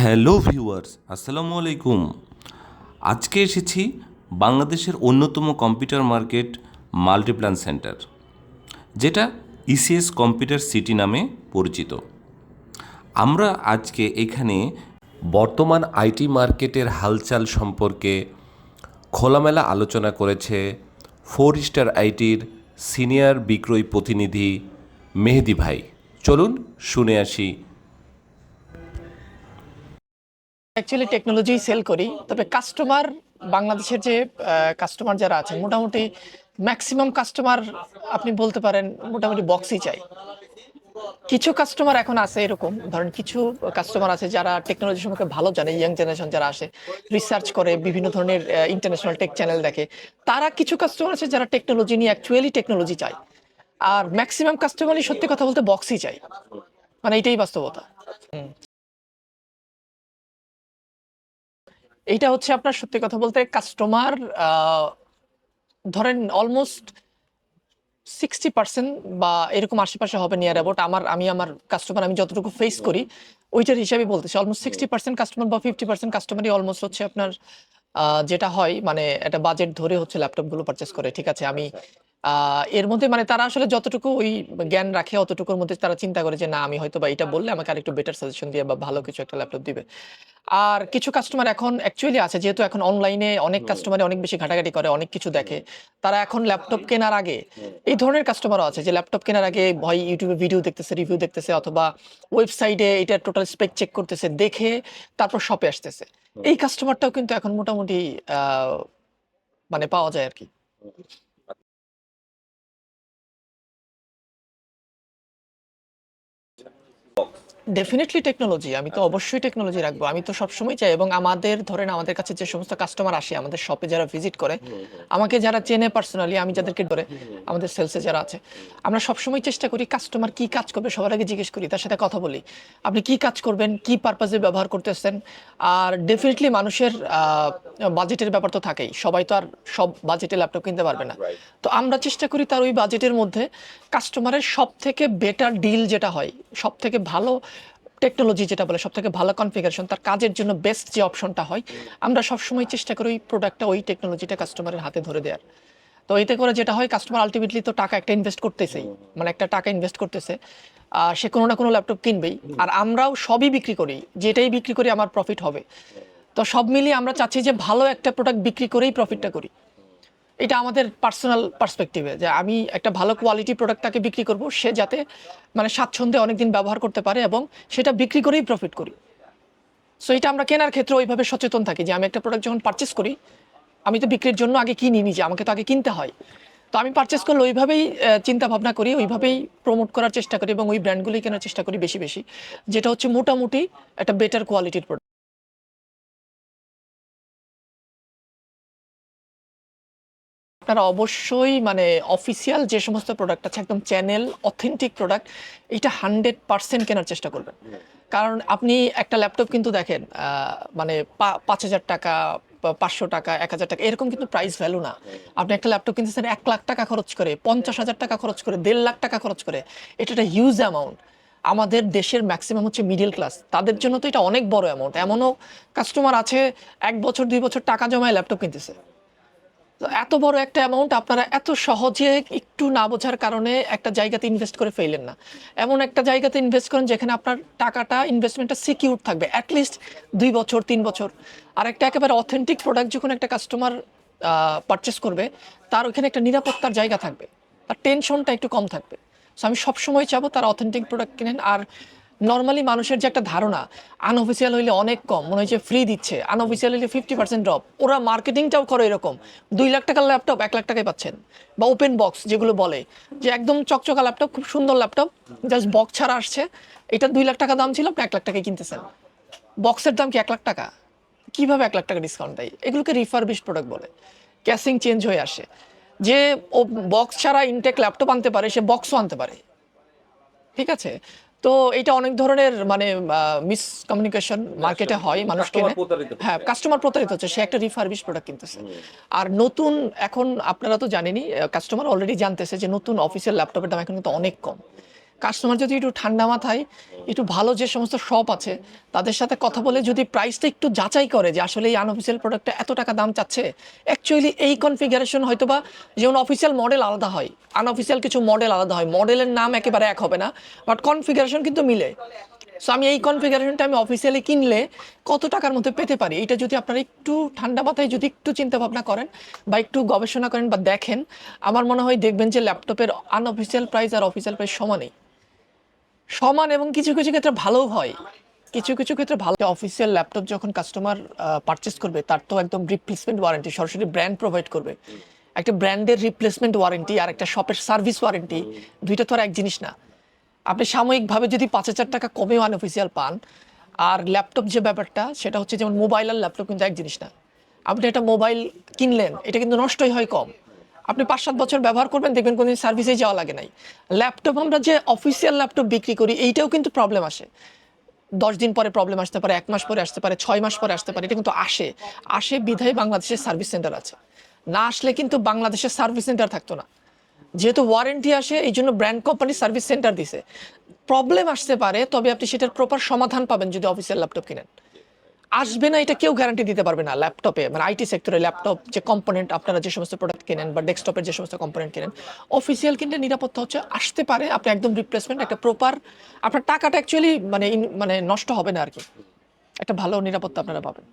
Hello viewers, আসসালামু আলাইকুম। আজকে এসেছি বাংলাদেশের অন্যতম কম্পিউটার মার্কেট মাল্টিপ্ল্যান সেন্টার, যেটা ইসিএস কম্পিউটার সিটি নামে পরিচিত। আমরা আজকে এখানে বর্তমান আইটি মার্কেটের হালচাল সম্পর্কে খোলামেলা আলোচনা করেছে ফোর স্টার আইটির সিনিয়র বিক্রয় প্রতিনিধি মেহেদি ভাই। চলুন শুনে আসি অ্যাকচুয়ালি টেকনোলজি সেল করি, তবে কাস্টমার বাংলাদেশের যে কাস্টমার যারা আছে মোটামুটি ম্যাক্সিমাম কাস্টমার আপনি বলতে পারেন, মোটামুটি বক্সই চাই। কিছু কাস্টমার এখন আছে এরকম, ধরেন কিছু কাস্টমার আছে যারা টেকনোলজি সম্পর্কে ভালো জানে ইয়াং জেনারেশন যারা আসে রিসার্চ করে, বিভিন্ন ধরনের ইন্টারন্যাশনাল টেক চ্যানেল দেখে, তারা কিছু কাস্টমার আছে যারা টেকনোলজি নিয়ে অ্যাকচুয়ালি টেকনোলজি চায়। আর ম্যাক্সিমাম কাস্টমারই সত্যি কথা বলতে বক্সই চাই মানে এটাই বাস্তবতা। এইটা হচ্ছে আপনার সত্যি কথা বলতে কাস্টমার ধরেন অলমোস্ট সিক্সটি পার্সেন্ট বা এরকম আশেপাশে হবে নিয়ার অ্যাবাউট আমার, আমি আমার কাস্টমার আমি যতটুকু ফেস করি, ওইটার হিসাবে বলতেছি। অলমোস্ট সিক্সটি পার্সেন্ট কাস্টমার বা ফিফটি পার্সেন্ট কাস্টমারই অলমোস্ট হচ্ছে আপনার যেটা হয় মানে একটা বাজেট ধরে হচ্ছে ল্যাপটপগুলো পারচেস করে ঠিক আছে? আমি আহ, এর মধ্যে মানে তারা আসলে যতটুকু ওই জ্ঞান রাখে অতটুকুর মধ্যে তারা চিন্তা করে যে না আমি হয়তো বা এটা বললে আমাকে আরেকটু বেটার সাজেশন দিয়ে বা ভালো কিছু একটা ল্যাপটপ দিবে। আর কিছু কাস্টমার এখন অ্যাকচুয়ালি আছে যেহেতু এখন অনলাইনে অনেক কাস্টমারে অনেক বেশি ঘাটাঘাটি করে অনেক কিছু দেখে। তারা এখন ল্যাপটপ কেনার আগে এই ধরনের কাস্টমারও আছে যে ল্যাপটপ কেনার আগে ভয় ইউটিউবে ভিডিও দেখতেছে রিভিউ দেখতেছে অথবা ওয়েবসাইটে এটা টোটাল স্পেক চেক করতেছে দেখে তারপর শপে আসতেছে। এই কাস্টমারটাও কিন্তু এখন মোটামুটি আহ, মানে পাওয়া যায় আর কি ডেফিনেটলি টেকনোলজি আমি তো অবশ্যই টেকনোলজি রাখব আমি তো সবসময় চাই এবং আমাদের ধরেন আমাদের কাছে যে সমস্ত কাস্টমার আসে আমাদের শপে যারা ভিজিট করে আমাকে যারা চেনে পার্সোনালি আমি যাদেরকে ধরে আমাদের সেলসে যারা আছে আমরা সবসময় চেষ্টা করি কাস্টমার কি কাজ করবে সবার আগে জিজ্ঞেস করি তার সাথে কথা বলি আপনি কি কাজ করবেন কি পারপাজে ব্যবহার করতেছেন আর ডেফিনেটলি মানুষের বাজেটের ব্যাপার তো থাকেই সবাই তো আর সব বাজেটে ল্যাপটপ কিনতে পারবে না। তো আমরা চেষ্টা করি তার ওই বাজেটের মধ্যে কাস্টমারের সব থেকে বেটার ডিল যেটা হয় সব থেকে ভালো টেকনোলজি যেটা বলে সব থেকে ভালো কনফিগারেশন তার কাজের জন্য বেস্ট যে অপশনটা হয় আমরা সবসময় চেষ্টা করি ওই প্রোডাক্টটা ওই টেকনোলজিটা কাস্টমারের হাতে ধরে দেওয়ার তো এতে করে যেটা হয় কাস্টমার আলটিমেটলি তো টাকা একটা ইনভেস্ট করতেছেই মানে একটা টাকা ইনভেস্ট করতেছে আহ, সে কোনো না কোনো ল্যাপটপ কিনবেই আর আমরাও সবই বিক্রি করি যেটাই বিক্রি করি আমার প্রফিট হবে। তো সব মিলিয়ে আমরা চাচ্ছি যে ভালো একটা প্রোডাক্ট বিক্রি করেই প্রফিটটা করি। এটা আমাদের পার্সোনাল পার্সপেক্টিভে যে আমি একটা ভালো কোয়ালিটি প্রোডাক্ট তাকে বিক্রি করব, সে যাতে মানে স্বাচ্ছন্দ্যে অনেকদিন ব্যবহার করতে পারে এবং সেটা বিক্রি করেই প্রফিট করি। সো এটা আমরা কেনার ক্ষেত্রে ওইভাবে সচেতন থাকি যে আমি একটা প্রোডাক্ট যখন পারচেস করি, আমি তো বিক্রির জন্য আগে কিনি নিজে, আমাকে তো আগে কিনতে হয়। তো আমি পারচেস করলে ওইভাবেই চিন্তা ভাবনা করি, ওইভাবেই প্রমোট করার চেষ্টা করি এবং ওই ব্র্যান্ডগুলোই কেনার চেষ্টা করি বেশি বেশি, যেটা হচ্ছে মোটামুটি একটা বেটার কোয়ালিটির প্রোডাক্ট আপনারা অবশ্যই মানে অফিসিয়াল যে সমস্ত প্রোডাক্ট আছে, একদম চ্যানেল অথেন্টিক প্রোডাক্ট এটা হান্ড্রেড পার্সেন্ট কেনার চেষ্টা করবেন। কারণ আপনি একটা ল্যাপটপ কিন্তু দেখেন মানে পাঁচ হাজার টাকা পাঁচশো টাকা, এক হাজার টাকা, এরকম কিন্তু প্রাইস ভ্যালু না। আপনি একটা ল্যাপটপ কিনতেছেন, এক লাখ টাকা খরচ করে, পঞ্চাশ হাজার টাকা খরচ করে, দেড় লাখ টাকা খরচ করে, এটা একটা হিউজ অ্যামাউন্ট আমাদের দেশের ম্যাক্সিমাম হচ্ছে মিডিল ক্লাস তাদের জন্য তো এটা অনেক বড় অ্যামাউন্ট এমনও কাস্টমার আছে, এক বছর, দুই বছর টাকা জমায় ল্যাপটপ কিনতেছে। এত বড় একটা অ্যামাউন্ট আপনারা এত সহজে একটু না বোঝার কারণে একটা জায়গাতে ইনভেস্ট করে ফেলেন না। এমন একটা জায়গাতে ইনভেস্ট করেন যেখানে আপনার টাকাটা ইনভেস্টমেন্টটা সিকিউর থাকবে অ্যাটলিস্ট দুই বছর, তিন বছর। আর একটা একেবারে অথেন্টিক প্রোডাক্ট যখন একটা কাস্টমার পারচেস করবে, তার ওখানে একটা নিরাপত্তার জায়গা থাকবে। তার টেনশনটা একটু কম থাকবে। সো আমি সবসময় চাবো তারা অথেন্টিক প্রোডাক্ট কিনেন। আর নর্মালি মানুষের যে একটা ধারণা আনঅফিসিয়াল হইলে অনেক কম, মনে যে ফ্রি দিচ্ছে আনঅফিসিয়াল হইলে ফিফটি পার্সেন্ট ড্রপ ওরা মার্কেটিংটাও করে এরকম। দুই লাখ টাকার ল্যাপটপ এক লাখ টাকায় পাচ্ছেন। বা ওপেন বক্স যেগুলো বলে, যে একদম চকচকা ল্যাপটপ খুব সুন্দর ল্যাপটপ জাস্ট বক্স ছাড়া আসছে। এটা দুই লাখ টাকা দাম ছিল, আপনি এক লাখ টাকায় কিনতেছেন। বক্সের দাম কি এক লাখ টাকা? কীভাবে এক লাখ টাকা ডিসকাউন্ট দেয়? এগুলোকে রিফারবিশ প্রোডাক্ট বলে। ক্যাসিং চেঞ্জ হয়ে আসে। যে ও বক্স ছাড়া ইনটেক ল্যাপটপ আনতে পারে, সে বক্সও আনতে পারে। ঠিক আছে? তো এটা অনেক ধরনের মানে মিসকমিউনিকেশন মার্কেটে হয় মানুষ কেনে হ্যাঁ কাস্টমার প্রতারিত হচ্ছে। সে একটা রিফার্বিশ প্রোডাক্ট কিনতেছে। আর নতুন এখন আপনারা তো জানেনই কাস্টমার অলরেডি জানতেছে যে নতুন অফিসের ল্যাপটপের দাম এখন কিন্তু অনেক কম। কাস্টমার যদি একটু ঠান্ডা মাথায়, একটু ভালো যে সমস্ত শপ আছে, তাদের সাথে কথা বলে যদি প্রাইসটা একটু যাচাই করে যে আসলে এই আনঅফিসিয়াল প্রোডাক্টটা এত টাকা দাম চাচ্ছে অ্যাকচুয়ালি এই কনফিগারেশন হয়তো বা যেমন অফিসিয়াল মডেল আলাদা হয় আনঅফিসিয়াল কিছু মডেল আলাদা হয় মডেলের নাম একেবারে এক হবে না বাট কনফিগারেশন কিন্তু মিলে। সো আমি এই কনফিগারেশনটা আমি অফিসিয়ালি কিনলে কত টাকার মধ্যে পেতে পারি? এটা যদি আপনারা একটু ঠান্ডা মাথায় যদি একটু চিন্তা ভাবনা করেন বা একটু গবেষণা করেন বা দেখেন, আমার মনে হয় দেখবেন যে ল্যাপটপের আনঅফিসিয়াল প্রাইস আর অফিসিয়াল প্রাইস সমানই। সমান এবং কিছু কিছু ক্ষেত্রে ভালো হয়। কিছু কিছু ক্ষেত্রে ভালো। অফিসিয়াল ল্যাপটপ যখন কাস্টমার পারচেস করবে, তার তো একদম রিপ্লেসমেন্ট ওয়ারেন্টি সরাসরি ব্র্যান্ড প্রোভাইড করবে। একটা ব্র্যান্ডের রিপ্লেসমেন্ট ওয়ারেন্টি আর একটা শপের সার্ভিস ওয়ারেন্টি দুইটা তো আর এক জিনিস না। আপনি সাময়িকভাবে যদি পাঁচ হাজার টাকা কমেও আনঅফিসিয়াল পান, আর ল্যাপটপ যে ব্যাপারটা, সেটা হচ্ছে যেমন মোবাইল আর ল্যাপটপ কিন্তু এক জিনিস না। আপনি একটা মোবাইল কিনলেন, এটা কিন্তু নষ্টই হয় কম। আপনি পাঁচ সাত বছর ব্যবহার করবেন, দেখবেন কোনো সার্ভিসে যাওয়া লাগে নাই। ল্যাপটপ আমরা যে অফিসিয়াল ল্যাপটপ বিক্রি করি, এইটাও কিন্তু প্রবলেম আসে। দশ দিন পরে প্রবলেম আসতে পারে, এক মাস পরে আসতে পারে, ছয় মাস পরে আসতে পারে, এটা কিন্তু আসে। আসে বিধায় বাংলাদেশের সার্ভিস সেন্টার আছে। না আসলে কিন্তু বাংলাদেশের সার্ভিস সেন্টার থাকতো না। যেহেতু ওয়ারেন্টি আসে, এই জন্য ব্র্যান্ড কোম্পানি সার্ভিস সেন্টার দিছে। প্রবলেম আসতে পারে, তবে আপনি সেটার প্রপার সমাধান পাবেন যদি অফিসিয়াল ল্যাপটপ কিনেন। আসবে না, এটা কেউ গ্যারান্টি দিতে পারবে না ল্যাপটপে মানে আইটি সেক্টরে ল্যাপটপ যে কম্পোনেন্ট আপনারা যে সমস্ত প্রোডাক্ট কেনেন বা ডেস্কটপের যে সমস্ত কম্পোনেন্ট কেনেন অফিসিয়াল কিনলে নিরাপত্তা হচ্ছে, আসতে পারে, আপনি একদম রিপ্লেসমেন্ট একটা প্রপার আপনার টাকাটা অ্যাকচুয়ালি মানে মানে নষ্ট হবে না আর কি। একটা ভালো নিরাপত্তা আপনারা পাবেন।